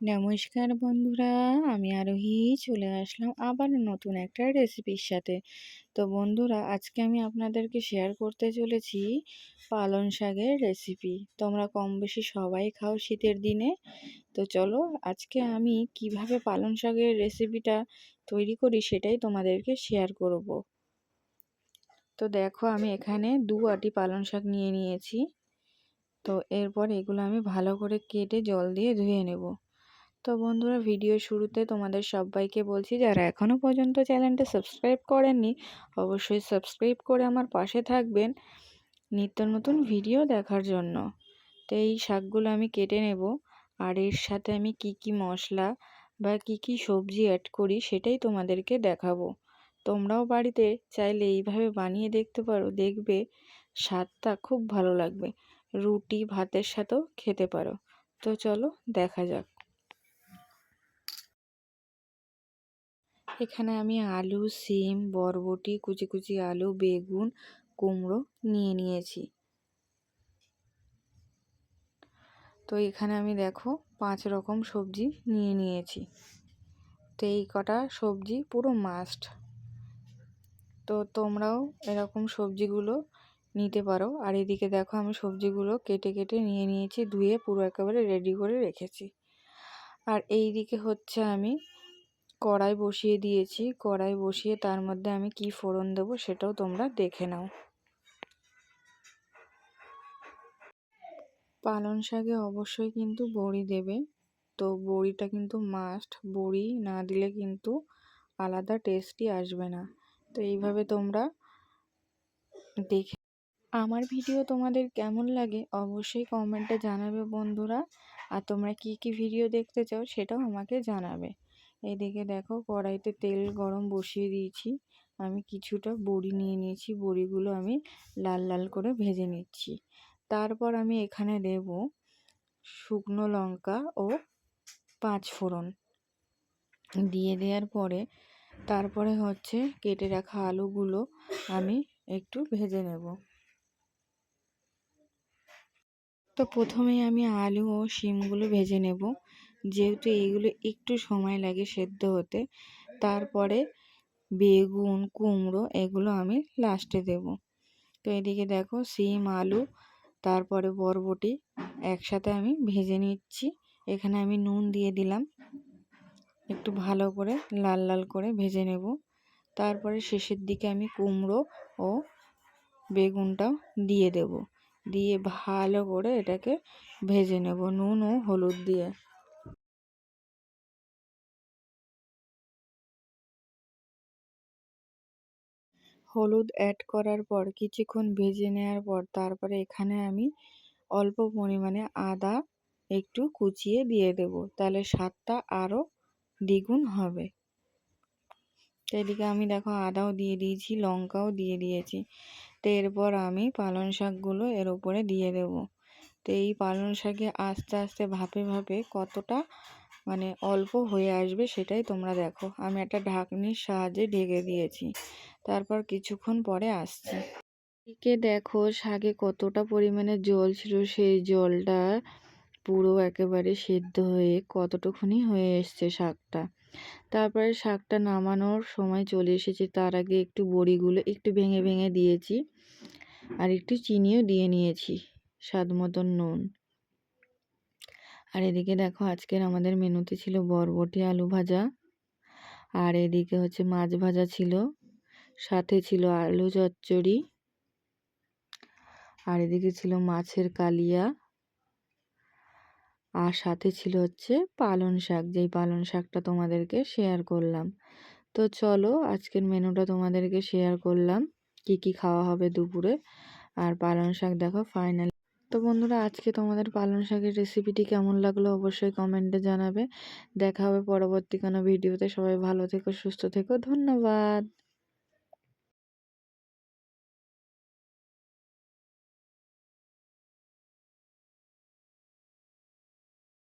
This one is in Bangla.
নমস্কার বন্ধুরা, আমি আরোহী চলে আসলাম আবার নতুন একটা রেসিপির সাথে। তো বন্ধুরা, আজকে আমি আপনাদেরকে শেয়ার করতে চলেছি পালং শাকের রেসিপি তোমরা কম বেশি সবাই খাও শীতের দিনে। তো চলো, আজকে আমি কীভাবে পালং শাকের রেসিপিটা তৈরি করি সেটাই তোমাদেরকে শেয়ার করব। তো দেখো, আমি এখানে দু আটি পালং শাক নিয়ে নিয়েছি। তো এরপর এগুলো আমি ভালো করে কেটে জল দিয়ে ধুয়ে নেব। তো বন্ধুরা ভিডিও শুরুতে তোমাদের সবাইকে বলছি, যারা এখনও পর্যন্ত চ্যানেলটা সাবস্ক্রাইব করেননি, অবশ্যই সাবস্ক্রাইব করে আমার পাশে থাকবেন নিত্য নতুন ভিডিও দেখার জন্য। তো এই শাকগুলো আমি কেটে নেব, আর এর সাথে আমি কি কি মশলা বা কি কি সবজি অ্যাড করি সেটাই তোমাদেরকে দেখাবো। তোমরাও বাড়িতে চাইলে এইভাবে বানিয়ে দেখতে পারো, দেখবে স্বাদটা খুব ভালো লাগবে। রুটি, ভাতের সাথেও খেতে পারো। তো চলো দেখা যাক। এখানে আমি আলু, সিম, বরবটি, কুচি কুচি আলু, বেগুন, কুমড়ো নিয়ে নিয়েছি। তো এখানে আমি দেখো পাঁচ রকম সবজি নিয়ে নিয়েছি। তো এই কটা সবজি পুরো মাস্ট তো তোমরাও এরকম সবজিগুলো নিতে পারো। আর এদিকে দেখো আমি সবজিগুলো কেটে কেটে নিয়ে নিয়েছি, ধুয়ে পুরো একেবারে রেডি করে রেখেছি। আর এই দিকে হচ্ছে আমি কড়াই বসিয়ে দিয়েছি। কড়াই বসিয়ে তার মধ্যে আমি কি ফোড়ন দেবো সেটাও তোমরা দেখে নাও। পালং শাকে অবশ্যই কিন্তু বড়ি দেবে। তো বড়িটা কিন্তু মাস্ট বড়ি না দিলে কিন্তু আলাদা টেস্টই আসবে না। তো এইভাবে তোমরা দেখে আমার ভিডিও তোমাদের কেমন লাগে অবশ্যই কমেন্টে জানাবে বন্ধুরা। আর তোমরা কি কি ভিডিও দেখতে চাও সেটাও আমাকে জানাবে। এদিকে দেখো কড়াইতে তেল গরম বসিয়ে দিয়েছি। আমি কিছুটা বড়ি নিয়ে নিয়েছি, বড়িগুলো আমি লাল লাল করে ভেজে নিচ্ছি। তারপর আমি এখানে দেব শুকনো লঙ্কা ও পাঁচ ফোড়ন। দিয়ে দেওয়ার পরে তারপরে হচ্ছে কেটে রাখা আলুগুলো আমি একটু ভেজে নেব। তো প্রথমেই আমি আলু ও শিমগুলো ভেজে নেব। যেহেতু এগুলো একটু সময় লাগে সেদ্ধ হতে, তারপরে বেগুন, কুমড়ো এগুলো আমি লাস্টে দেব। তো এদিকে দেখো সিম আলু, তারপরে বরবটি একসাথে আমি ভেজে নিচ্ছি। এখানে আমি নুন দিয়ে দিলাম। একটু ভালো করে লাল লাল করে ভেজে নেব। তারপরে শেষের দিকে আমি কুমড়ো ও বেগুনটাও দিয়ে দেব। দিয়ে ভালো করে এটাকে ভেজে নেব নুন ও হলুদ দিয়ে। হলুদ অ্যাড করার পর কিছুক্ষণ ভেজে নেওয়ার পর তারপরে এখানে আমি অল্প পরিমাণে আদা একটু কুচিয়ে দিয়ে দেব, তাহলে স্বাদটা আরও দ্বিগুণ হবে। এদিকে আমি দেখো আদাও দিয়ে দিয়েছি, লঙ্কাও দিয়ে দিয়েছি। তো এরপর আমি পালং শাকগুলো এর উপরে দিয়ে দেব। তো এই পালং শাকে আস্তে আস্তে, ভাপে ভাপে কতটা মানে অল্প হয়ে আসবে সেটাই তোমরা দেখো। আমি একটা ঢাকনির সাহায্যে ঢেকে দিয়েছি। তারপর কিছুক্ষণ পরে আসছি। এদিকে দেখো শাকে কতটা পরিমাণে জল ছিল, সেই জলটা পুরো একেবারে সেদ্ধ হয়ে কতটুকুনি হয়ে এসছে শাকটা। তারপরে শাকটা নামানোর সময় চলে এসেছে। তার আগে একটু বড়িগুলো একটু ভেঙে ভেঙে দিয়েছি আর একটু চিনিও দিয়ে নিয়েছি, স্বাদ মতন নুন। আর এদিকে দেখো আজকের আমাদের মেনুতে ছিল বরবটি আলু ভাজা আর এদিকে হচ্ছে মাছ ভাজা ছিল, সাথে ছিল আলু চচ্চড়ি আর এদিকে ছিল মাছের কালিয়া। আর সাথে ছিল হচ্ছে পালন শাক, যেই পালন শাকটা তোমাদেরকে শেয়ার করলাম। তো চলো আজকের মেনুটা তোমাদেরকে শেয়ার করলাম, কি কি খাওয়া হবে দুপুরে। আর পালন শাক দেখো ফাইনাল তো বন্ধুরা, আজকে তোমাদের পালন শাকের রেসিপিটি কেমন লাগল অবশ্যই কমেন্টে জানাবে। দেখা হবে পরবর্তী কোনো ভিডিওতে সবাই ভালো থেকো, সুস্থ থেকো। ধন্যবাদ।